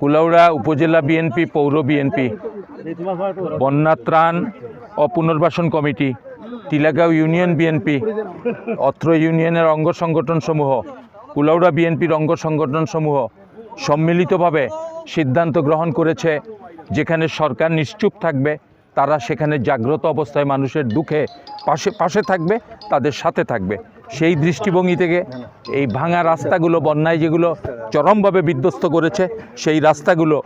কুলাউড়া উপজেলা বিএনপি, পৌর বিএনপি বন্যা ত্রাণ ও পুনর্বাসন কমিটি টিলাগাঁও ইউনিয়ন বিএনপি, অত্র ইউনিয়নের অঙ্গ সংগঠন সমূহ কুলাউড়া বিএনপির অঙ্গ সংগঠন সমূহ সম্মিলিতভাবে সিদ্ধান্ত গ্রহণ করেছে। যেখানে সরকার নিশ্চুপ থাকবে, তারা সেখানে জাগ্রত অবস্থায় মানুষের দুঃখে পাশে পাশে থাকবে, তাদের সাথে থাকবে। সেই দৃষ্টিভঙ্গি থেকে এই ভাঙা রাস্তাগুলো, বন্যায় যেগুলো চরমভাবে বিধ্বস্ত করেছে, সেই রাস্তাগুলো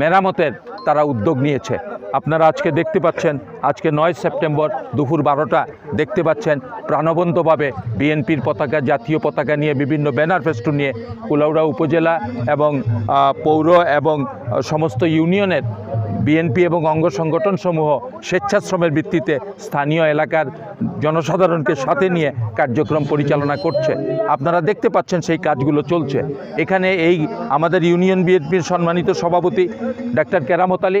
মেরামতের তারা উদ্যোগ নিয়েছে। আপনারা আজকে দেখতে পাচ্ছেন, আজকে নয় সেপ্টেম্বর দুপুর বারোটা, দেখতে পাচ্ছেন প্রাণবন্তভাবে বিএনপির পতাকা, জাতীয় পতাকা নিয়ে বিভিন্ন ব্যানার ফেস্টুন নিয়ে কুলাউড়া উপজেলা এবং পৌর এবং সমস্ত ইউনিয়নের বিএনপি এবং অঙ্গ সংগঠন সমূহ স্বেচ্ছাশ্রমের ভিত্তিতে স্থানীয় এলাকার জনসাধারণকে সাথে নিয়ে কার্যক্রম পরিচালনা করছে। আপনারা দেখতে পাচ্ছেন সেই কাজগুলো চলছে। এখানে এই আমাদের ইউনিয়ন বিএনপির সম্মানিত সভাপতি ডাক্তার কেরামত আলী,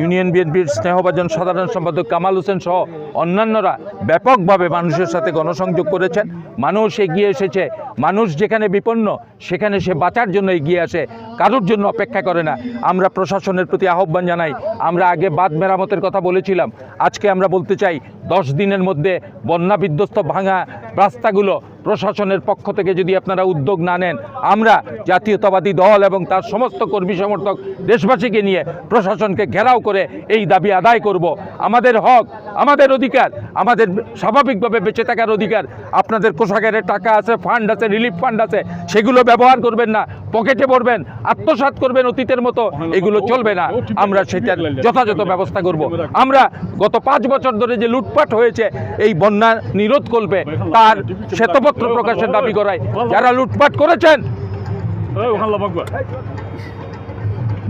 ইউনিয়ন বিএনপির স্নেহভাজন সাধারণ সম্পাদক কামাল হোসেন সহ অন্যান্যরা ব্যাপকভাবে মানুষের সাথে গণসংযোগ করেছেন। মানুষ এগিয়ে এসেছে। মানুষ যেখানে বিপন্ন, সেখানে সে বাঁচার জন্য এগিয়ে আসে। কারোর জন্য অপেক্ষা করে না। আমরা প্রশাসনের প্রতি আহ্বান জানাই আমরা আগে বাদ মেরামতের কথা বলেছিলাম। আজকে আমরা বলতে চাই, দশ দিনের মধ্যে বন্যা বিধ্বস্ত ভাঙা রাস্তাগুলো প্রশাসনের পক্ষ থেকে যদি আপনারা উদ্যোগ না নেন, আমরা জাতীয়তাবাদী দল এবং তার সমস্ত কর্মী সমর্থক দেশবাসীকে নিয়ে প্রশাসনকে ঘেরাও করে এই দাবি আদায় করব। আমাদের হক, আমাদের অধিকার, আমাদের স্বাভাবিকভাবে বেঁচে থাকার অধিকার, আপনাদের কোষাগারের টাকা আছে ফান্ড আছে রিলিফ ফান্ড আছে, সেগুলো ব্যবহার করবেন না, পকেটে পড়বেন আত্মসাৎ করবেন অতীতের মতো, এগুলো চলবে না, আমরা সেটার যথাযথ ব্যবস্থা করব। আমরা গত পাঁচ বছর ধরে যে লুটপাট হয়েছে, এই বন্যা নিরোধ করবে, তার শ্বেতপত্র প্রকাশের দাবি করায়। যারা লুটপাট করেছেন,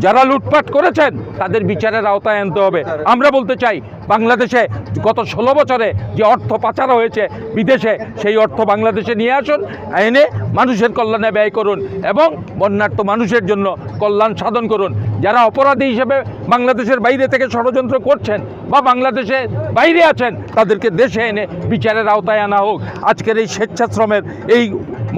যারা লুটপাট করেছেন, তাদের বিচারের আওতায় আনতে হবে। আমরা বলতে চাই, বাংলাদেশে গত ষোলো বছরে যে অর্থ পাচার হয়েছে বিদেশে, সেই অর্থ বাংলাদেশে নিয়ে আসুন, এনে মানুষের কল্যাণে ব্যয় করুন এবং বন্যার্থ মানুষের জন্য কল্যাণ সাধন করুন। যারা অপরাধী হিসেবে বাংলাদেশের বাইরে থেকে ষড়যন্ত্র করছেন বা বাংলাদেশে বাইরে আছেন, তাদেরকে দেশে এনে বিচারের আওতায় আনা হোক। আজকের এই স্বেচ্ছাশ্রমের এই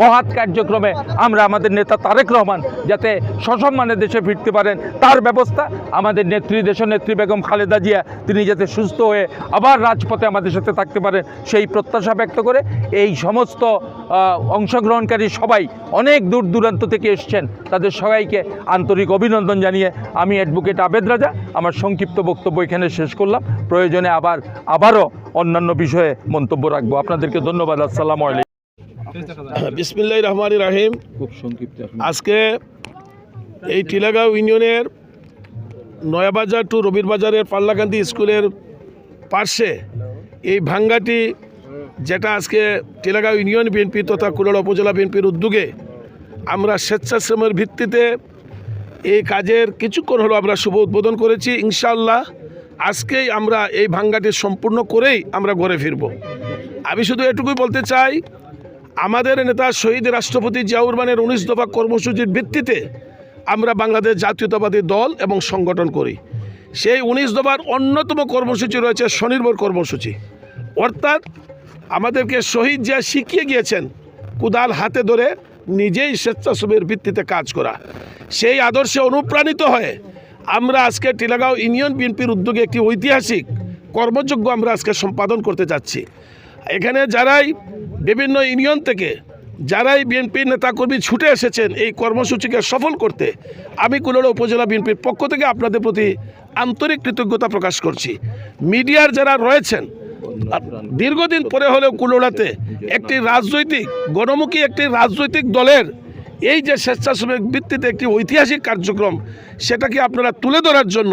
মহৎ কার্যক্রমে আমরা আমাদের নেতা তারেক রহমান যাতে সসম্মানে দেশে ফিরতে পারেন, তার ব্যবস্থা আমাদের নেত্রী দেশ নেত্রী বেগম খালেদা জিয়া, তিনি যাতে সুস্থ হয়ে আবার রাজপথে আমাদের সাথে থাকতে পারেন, সেই প্রত্যাশা ব্যক্ত করে এই সমস্ত অংশগ্রহণকারী সবাই অনেক দূর দূরান্ত থেকে এসছেন। তাদের সবাইকে আন্তরিক অভিনন্দন জানিয়ে আমি অ্যাডভোকেট আবেদ রাজা, আমার সংক্ষিপ্ত বক্তব্য এখানে শেষ করলাম। প্রয়োজনে আবার, আবারও অন্যান্য বিষয়ে মন্তব্য রাখব। আপনাদেরকে ধন্যবাদ। আসসালামু আলাইকুম। বিসমিল্লাহ রহমান রাহিম। খুব সংক্ষিপ্ত আজকে এই টিলাগাঁও ইউনিয়নের নয়াবাজার টু রবির বাজারের পাল্লাকান্দি স্কুলের পার্শ্বে এই ভাঙ্গাটি যেটা আজকে টিলাগাঁও ইউনিয়ন বিএনপি তথা কুলাড়া উপজেলা বিএনপির উদ্যোগে আমরা স্বেচ্ছাশ্রমের ভিত্তিতে এই কাজের কিছুক্ষণ হলো আমরা শুভ উদ্বোধন করেছি। ইনশাআল্লাহ আজকেই আমরা এই ভাঙ্গাটি সম্পূর্ণ করেই আমরা ঘরে ফিরব। আমি শুধু এটুকুই বলতে চাই আমাদের নেতা শহীদ রাষ্ট্রপতি জিয়াউর রহমানের উনিশ দফা কর্মসূচির ভিত্তিতে আমরা বাংলাদেশ জাতীয়তাবাদী দল এবং সংগঠন করি। সেই উনিশ দফার অন্যতম কর্মসূচি রয়েছে স্বনির্ভর কর্মসূচি। অর্থাৎ আমাদেরকে শহীদ জিয়া শিখিয়ে গিয়েছেন কুদাল হাতে ধরে নিজেই স্বেচ্ছাসেবের ভিত্তিতে কাজ করা। সেই আদর্শে অনুপ্রাণিত হয়ে আমরা আজকে টিলাগাঁও ইউনিয়ন বিএনপির উদ্যোগে একটি ঐতিহাসিক কর্মযোগ্য আমরা আজকে সম্পাদন করতে যাচ্ছি। এখানে যারাই বিভিন্ন ইউনিয়ন থেকে, যারাই বিএনপির নেতাকর্মী ছুটে এসেছেন এই কর্মসূচিকে সফল করতে, আমি কুলোড়া উপজেলা বিএনপির পক্ষ থেকে আপনাদের প্রতি আন্তরিক কৃতজ্ঞতা প্রকাশ করছি। মিডিয়ার যারা রয়েছেন, দীর্ঘদিন পরে হলেও কুলোড়াতে একটি রাজনৈতিক, গণমুখী একটি রাজনৈতিক দলের এই যে স্বেচ্ছাসেবক ভিত্তিতে একটি ঐতিহাসিক কার্যক্রম, সেটাকে আপনারা তুলে ধরার জন্য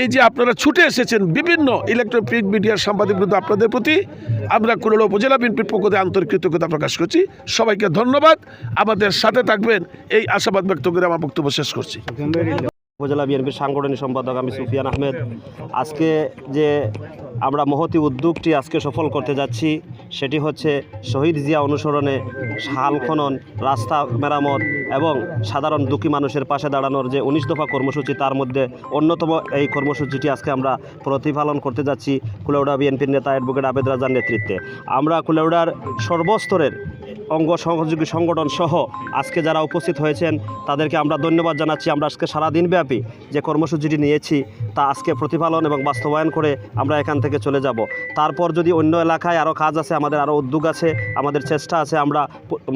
এই যে আপনারা ছুটে এসেছেন বিভিন্ন ইলেকট্রনিক প্রিন্ট মিডিয়ার সাংবাদিক বৃদ্ধ আপনাদের প্রতি, আমরা কুরল উপজেলা বিএনপির পক্ষ থেকে আন্তরিক কৃতজ্ঞতা প্রকাশ করছি। সবাইকে ধন্যবাদ। আমাদের সাথে থাকবেন, এই আশাবাদ ব্যক্ত করে আমার বক্তব্য শেষ করছি। উপজেলা বিএনপির সাংগঠনিক সম্পাদক আমি সুফিয়ান আহমেদ। আজকে যে আমরা মহতি উদ্যোগটি আজকে সফল করতে যাচ্ছি, সেটি হচ্ছে শহীদ জিয়া অনুসরণে শাল খনন, রাস্তা মেরামত এবং সাধারণ দুঃখী মানুষের পাশে দাঁড়ানোর যে উনিশ দফা কর্মসূচি, তার মধ্যে অন্যতম এই কর্মসূচিটি আজকে আমরা প্রতিপালন করতে যাচ্ছি কুলেউড়া বিএনপির নেতা অ্যাডভোকেট আবেদ রাজার নেতৃত্বে। আমরা কুলেউড়ার সর্বস্তরের অঙ্গ সহযোগী সংগঠন সহ আজকে যারা উপস্থিত হয়েছেন, তাদেরকে আমরা ধন্যবাদ জানাচ্ছি। আমরা আজকে সারা দিনব্যাপী যে কর্মসূচিটি নিয়েছি, তা আজকে প্রতিপালন এবং বাস্তবায়ন করে আমরা এখান থেকে চলে যাব। তারপর যদি অন্য এলাকায় আরও কাজ আছে, আমাদের আরও উদ্যোগ আছে, আমাদের চেষ্টা আছে আমরা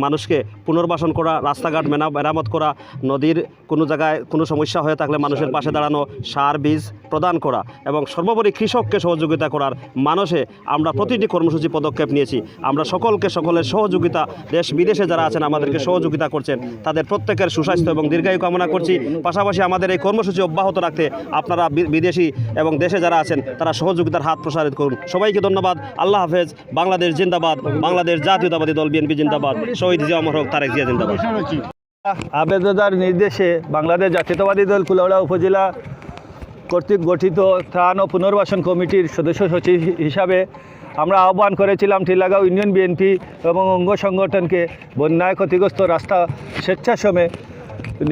মানুষকে পুনর্বাসন করা, রাস্তাঘাট মেরামত করা, নদীর কোনো জায়গায় কোনো সমস্যা হয়ে থাকলে মানুষের পাশে দাঁড়ানো, সার বীজ প্রদান করা এবং সর্বোপরি কৃষককে সহযোগিতা করার মানুষে আমরা প্রতিটি কর্মসূচি পদক্ষেপ নিয়েছি। আমরা সকলকে সকলের সহযোগিতা দেশ বিদেশে যারা আছেন, আমাদেরকে সহযোগিতা করছেন। তাদের প্রত্যেকের সুস্বাস্থ্য এবং দীর্ঘায়ু কামনা করছি। পাশাপাশি আমাদের এই কর্মসূচি অব্যাহত রাখতে আপনারা বিদেশি এবং দেশে যারা আছেন, তারা সহযোগিতার হাত প্রসারিত করুন। সবাইকে ধন্যবাদ। আল্লাহ হাফেজ। বাংলাদেশ জিন্দাবাদ। বাংলাদেশ জাতীয়তাবাদী দল বিএনপি জিন্দাবাদ। শহীদ জিয়া হক, তারেক জিয়া জিন্দাবাদ। আবেদনার নির্দেশে বাংলাদেশ জাতীয়তাবাদী দল কুলাউড়া উপজেলা কর্তৃক গঠিত ত্রাণ ও পুনর্বাসন কমিটির সদস্য সচিব হিসাবে আমরা আহ্বান করেছিলাম টিলাগাঁও ইউনিয়ন বিএনপি এবং অঙ্গ সংগঠনকে বন্যায় ক্ষতিগ্রস্ত রাস্তা স্বেচ্ছাশ্রমে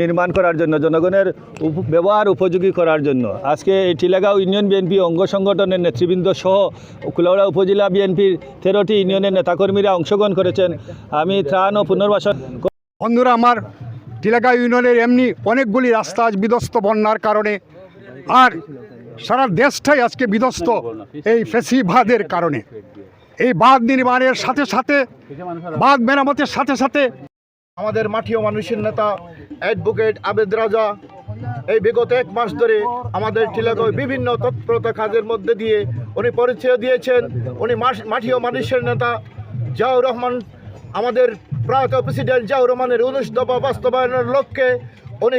নির্মাণ করার জন্য, জনগণের ব্যবহার উপযোগী করার জন্য। আজকে এই টিলাগাঁও ইউনিয়ন বিএনপি অঙ্গ সংগঠনের নেতৃবৃন্দ সহ কুলাউড়া উপজেলা বিএনপির তেরোটি ইউনিয়নের নেতাকর্মীরা অংশগ্রহণ করেছেন। আমি ত্রাণ ও পুনর্বাসন বন্ধুরা, আমার টিলাগা ইউনিয়নের এমনি অনেকগুলি রাস্তা আজ বিধ্বস্ত বন্যার কারণে। আর সারা দেশটাই আজকে বিধ্বস্ত এই ফেসিবাদের কারণে। এই বাঁধ নির্মাণের সাথে সাথে, বাঁধ মেরামতের সাথে সাথে আমাদের মাটিও মানুষের নেতা, অ্যাডভোকেট আবেদ রাজা, এই বিগত এক মাস ধরে আমাদের টিলাগয় বিভিন্ন তৎপরতা কাজের মধ্যে দিয়ে উনি পরিচয় দিয়েছেন। উনি মাটিও মানুষের নেতা জিয়াউর রহমান, আমাদের প্রয়াত প্রেসিডেন্ট জিয়াউর রহমানের উনিশ দফা বাস্তবায়নের লক্ষ্যে উনি